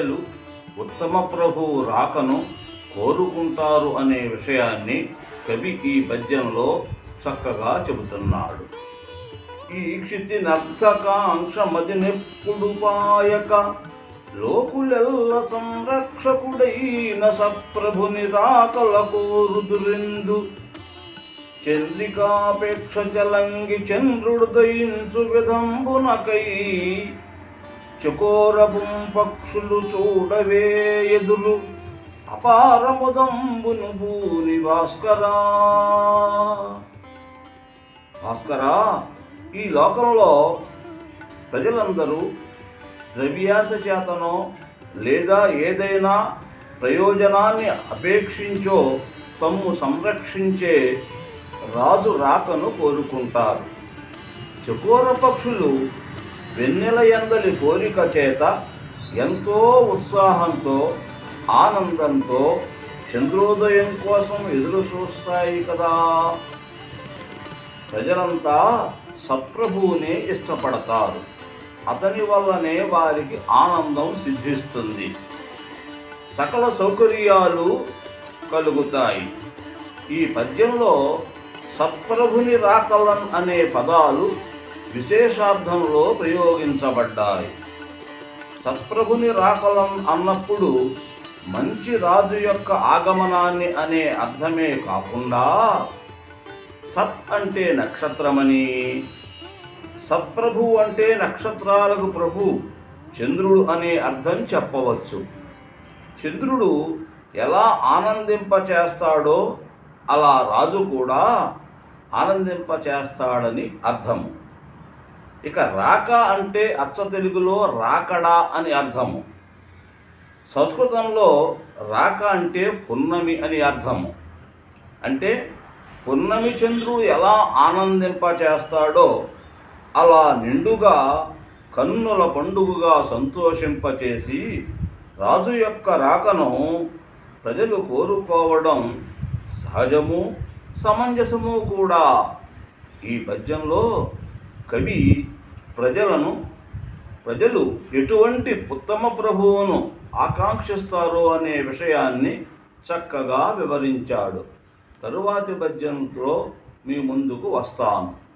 ప్రజలు ఉత్తమ ప్రభువు రాకను కోరుకుంటారు అనే విషయాన్ని కవి ఈ పద్యంలో చక్కగా చెబుతున్నాడు. ఈ క్షితి నర్తకాంక్షమది నెప్పుడు పాయక లోకులెల్ల సంరక్షకుడైన సప్రభుని రాకల కోరుదురెందు. చంద్రికాపేక్ష జలంగి చంద్రుడు దయించు విధంబునకై చకోరపుం పక్షులు చూడవే ఎదురు. అపారముదంబును భూని భాస్కరా. భాస్కరా ఈ లోకంలో ప్రజలందరూ ద్రవ్యాస చేతనో లేదా ఏదైనా ప్రయోజనాన్ని అపేక్షించో తమ్ము సంరక్షించే రాజు రాకను కోరుకుంటారు. చకోర పక్షులు వెన్నెల ఎందలి కోరిక చేత ఎంతో ఉత్సాహంతో ఆనందంతో చంద్రోదయం కోసం ఎదురు చూస్తాయి కదా. ప్రజలంతా సత్ప్రభువునే ఇష్టపడతారు. అతని వల్లనే వారికి ఆనందం సిద్ధిస్తుంది. సకల సౌకర్యాలు కలుగుతాయి. ఈ పద్యంలో సత్ప్రభుని రాకలన్ అనే పదాలు విశేషార్థంలో ప్రయోగించబడ్డాయి. సత్ప్రభుని రాకలం అన్నప్పుడు మంచి రాజు యొక్క ఆగమనాన్ని అనే అర్థమే కాకుండా సత్ అంటే నక్షత్రమని సత్ప్రభు అంటే నక్షత్రాలకు ప్రభు చంద్రుడు అనే అర్థం చెప్పవచ్చు. చంద్రుడు ఎలా ఆనందింపచేస్తాడో అలా రాజు కూడా ఆనందింపచేస్తాడని అర్థము. ఇక రాక అంటే అచ్చ తెలుగులో రాకడా అని అర్థము. సంస్కృతంలో రాక అంటే పున్నమి అని అర్థము. అంటే పున్నమి చంద్రుడు ఎలా ఆనందింప చేస్తాడో అలా నిండుగా కన్నుల పండుగగా సంతోషింపచేసి రాజు యొక్క రాకను ప్రజలు కోరుకోవడం సహజము సమంజసము కూడా. ఈ పద్యంలో కవి ప్రజలను ప్రజలు ఎటువంటి ఉత్తమ ప్రభువును ఆకాంక్షిస్తారో అనే విషయాన్ని చక్కగా వివరించాడు. తరువాతి పద్యంలో మీ ముందుకు వస్తాను.